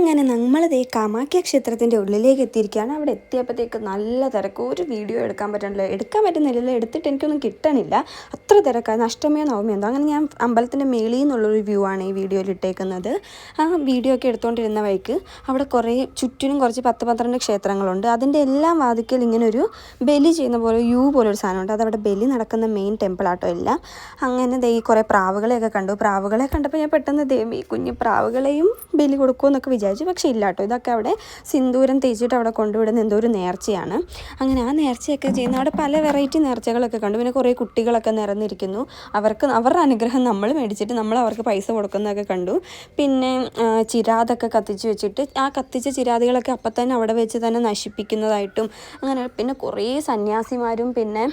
അങ്ങനെ നമ്മളത് ഈ കാമാക്യ ക്ഷേത്രത്തിന്റെ ഉള്ളിലേക്ക് എത്തിയിരിക്കുകയാണ്. അവിടെ എത്തിയപ്പോഴത്തേക്ക് നല്ല തിരക്ക്. ഒരു വീഡിയോ എടുക്കാൻ പറ്റണില്ല. എടുക്കാൻ പറ്റുന്നില്ലല്ലോ എടുത്തിട്ട് എനിക്കൊന്നും കിട്ടണില്ല. അത്ര തിരക്കായിരുന്നു അഷ്ടമിയോ നവമിയോ എന്തോ. അങ്ങനെ ഞാൻ അമ്പലത്തിന്റെ മേളിൽ നിന്നുള്ളൊരു വ്യൂ ആണ് ഈ വീഡിയോയിൽ ഇട്ടേക്കുന്നത്. ആ വീഡിയോ ഒക്കെ എടുത്തുകൊണ്ടിരുന്ന വഴിക്ക് അവിടെ കുറേ ചുറ്റിനും കുറച്ച് പത്ത് പന്ത്രണ്ട് ക്ഷേത്രങ്ങളുണ്ട്. അതിന്റെ എല്ലാം വാതിക്കൽ ഇങ്ങനെ ഒരു ബലി ചെയ്യുന്ന പോലെ യു പോലൊരു സാധനമുണ്ട്. അതവിടെ ബലി നടക്കുന്ന മെയിൻ ടെമ്പിൾ ആട്ടോ എല്ലാം. അങ്ങനെ ദൈ കുറേ പ്രാവുകളെയൊക്കെ കണ്ടു. പ്രാവുകളെ കണ്ടപ്പോൾ ഞാൻ പെട്ടെന്ന് ദേവി കുഞ്ഞു പ്രാവുകളെയും ബലി കൊടുക്കുമെന്നൊക്കെ വിചാരിച്ചു. പക്ഷേ ഇല്ല കേട്ടോ ഇതൊക്കെ അവിടെ സിന്ദൂരം തേച്ചിട്ട് അവിടെ കൊണ്ടുവിടുന്ന എന്തോ ഒരു നേർച്ചയാണ്. അങ്ങനെ ആ നേർച്ചയൊക്കെ ചെയ്യുന്ന അവിടെ പല വെറൈറ്റി നേർച്ചകളൊക്കെ കണ്ടു. പിന്നെ കുറേ കുട്ടികളൊക്കെ നിറഞ്ഞിരിക്കുന്നു. അവർക്ക് അവരുടെ അനുഗ്രഹം നമ്മൾ മേടിച്ചിട്ട് നമ്മൾ അവർക്ക് പൈസ കൊടുക്കുന്നതൊക്കെ കണ്ടു. പിന്നെ ചിരാതൊക്കെ കത്തിച്ച് വെച്ചിട്ട് ആ കത്തിച്ച ചിരാതികളൊക്കെ അപ്പം തന്നെ അവിടെ വെച്ച് തന്നെ നശിപ്പിക്കുന്നതായിട്ടും അങ്ങനെ പിന്നെ കുറേ സന്യാസിമാരും പിന്നെ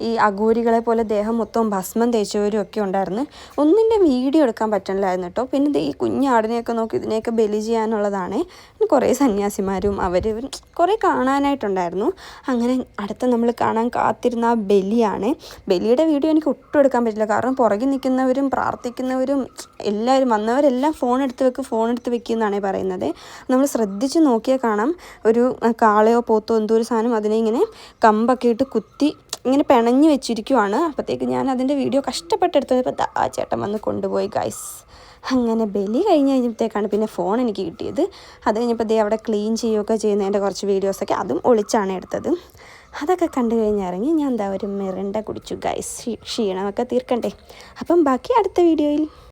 ഈ അഗൂരികളെ പോലെ ദേഹം മൊത്തം ഭസ്മം തേച്ചവരും ഒക്കെ ഉണ്ടായിരുന്നു. ഒന്നിന്റെ വീഡിയോ എടുക്കാൻ പറ്റണില്ലായിരുന്നു കേട്ടോ. പിന്നെ ഈ കുഞ്ഞാടിനെയൊക്കെ നോക്കി ഇതിനെയൊക്കെ ബലി ചെയ്യാനുള്ളതാണ് പിന്നെ കുറേ സന്യാസിമാരും അവർ കുറേ കാണാനായിട്ടുണ്ടായിരുന്നു. അങ്ങനെ അടുത്ത നമ്മൾ കാണാൻ കാത്തിരുന്ന ആ ബലിയാണ്. ബലിയുടെ വീഡിയോ എനിക്ക് ഒട്ടും എടുക്കാൻ പറ്റില്ല. കാരണം പുറകിൽ നിൽക്കുന്നവരും പ്രാർത്ഥിക്കുന്നവരും എല്ലാവരും വന്നവരെല്ലാം ഫോൺ എടുത്ത് വെക്ക് ഫോൺ എടുത്ത് വെക്കുക എന്നാണ് പറയുന്നത്. നമ്മൾ ശ്രദ്ധിച്ച് നോക്കിയാൽ കാണാം. ഒരു കാളയോ പോത്തോ എന്തോ ഒരു സാധനം അതിനെ ഇങ്ങനെ കമ്പൊക്കെ ഇട്ട് കുത്തി ഇങ്ങനെ പിണഞ്ഞ് വെച്ചിരിക്കുവാണ്. അപ്പോഴത്തേക്ക് ഞാൻ അതിന്റെ വീഡിയോ കഷ്ടപ്പെട്ടെടുത്തപ്പോൾ ദാ ആ ചേട്ടൻ വന്ന് കൊണ്ടുപോയി ഗൈസ് അങ്ങനെ ബലി കഴിഞ്ഞ് കഴിഞ്ഞപ്പോഴത്തേക്കാണ് പിന്നെ ഫോൺ എനിക്ക് കിട്ടിയത്. അത് കഴിഞ്ഞപ്പോൾ ദേ അവിടെ ക്ലീൻ ചെയ്യുകയൊക്കെ ചെയ്യുന്നതിന്റെ കുറച്ച് വീഡിയോസൊക്കെ അതും ഒളിച്ചാണ് എടുത്തത്. അതൊക്കെ കണ്ടു കഴിഞ്ഞിറങ്ങി ഞാൻ എന്താ ഒരു മിറണ്ട കുടിച്ചു ഗൈസ് ക്ഷീണമൊക്കെ തീർക്കണ്ടേ? അപ്പം ബാക്കി അടുത്ത വീഡിയോയിൽ